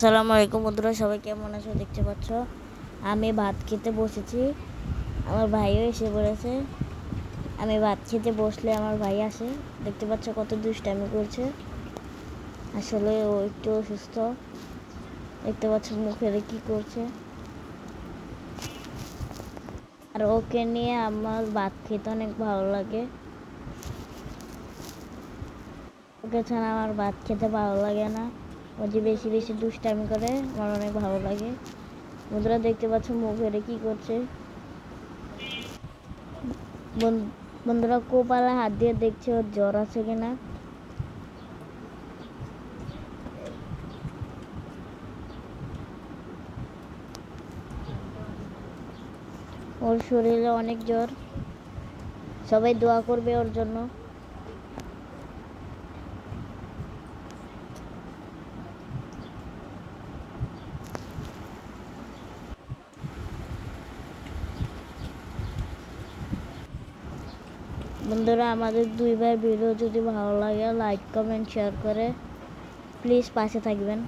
আসসালামু আলাইকুম বন্ধুরা, সবাই কেমন আছো দেখতে পাচ্ছ? আমি ভাত খেতে বসেছি। আমার ভাইও এসে পড়েছে। আমি ভাত খেতে বসলে আমার ভাই আসে। দেখতে পাচ্ছ কত দুষ্টামি করছে। আসলে ও একটু অসুস্থ। দেখতে পাচ্ছ মুখের কি করছে। আর ওকে নিয়ে আমার ভাত খেতে অনেক ভালো লাগে। ওকে ছাড়া আমার ভাত খেতে ভালো লাগে না। ও যে বেশি বেশি দুষ্টামি করে, আমার অনেক ভালো লাগে। বন্ধুরা, দেখতে পাচ্ছ মুখের কি করছে। বন- বন্ধুরা, কোপালে হাত দিয়ে দেখছে ওর জ্বর আছে কিনা। ওর শরীরে অনেক জ্বর। সবাই দোয়া করবে ওর জন্য। বন্ধুরা, আমাদের দুই ভাই ভিডিও যদি ভালো লাগে লাইক কমেন্ট শেয়ার করে প্লিজ পাশে থাকবেন।